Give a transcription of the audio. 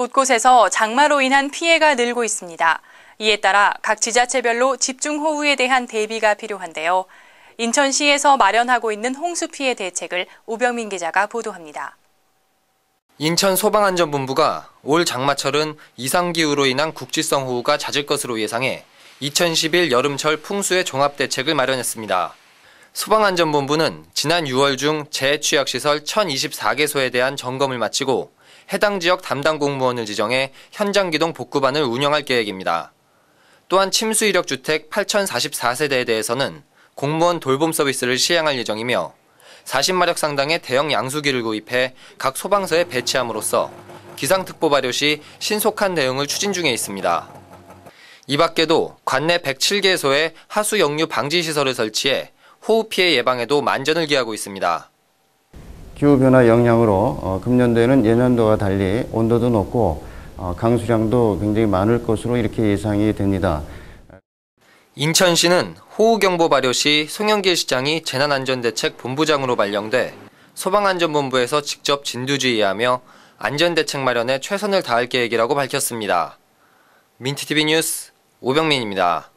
곳곳에서 장마로 인한 피해가 늘고 있습니다. 이에 따라 각 지자체별로 집중호우에 대한 대비가 필요한데요. 인천시에서 마련하고 있는 홍수 피해 대책을 우병민 기자가 보도합니다. 인천 소방안전본부가 올 장마철은 이상기후로 인한 국지성 호우가 잦을 것으로 예상해 2011 여름철 풍수의 종합대책을 마련했습니다. 소방안전본부는 지난 6월 중 재취약시설 1024개소에 대한 점검을 마치고 해당 지역 담당 공무원을 지정해 현장 기동 복구반을 운영할 계획입니다. 또한 침수 이력 주택 8044세대에 대해서는 공무원 돌봄 서비스를 시행할 예정이며 40마력 상당의 대형 양수기를 구입해 각 소방서에 배치함으로써 기상특보 발효 시 신속한 대응을 추진 중에 있습니다. 이 밖에도 관내 107개소에 하수 역류 방지 시설을 설치해 호우 피해 예방에도 만전을 기하고 있습니다. 기후변화 영향으로 어, 금년도에는 예년도와 달리 온도도 높고 어, 강수량도 굉장히 많을 것으로 이렇게 예상이 됩니다. 인천시는 호우경보 발효 시 송영길 시장이 재난안전대책 본부장으로 발령돼 소방안전본부에서 직접 진두지휘하며 안전대책 마련에 최선을 다할 계획이라고 밝혔습니다. 민트TV 뉴스 오병민입니다.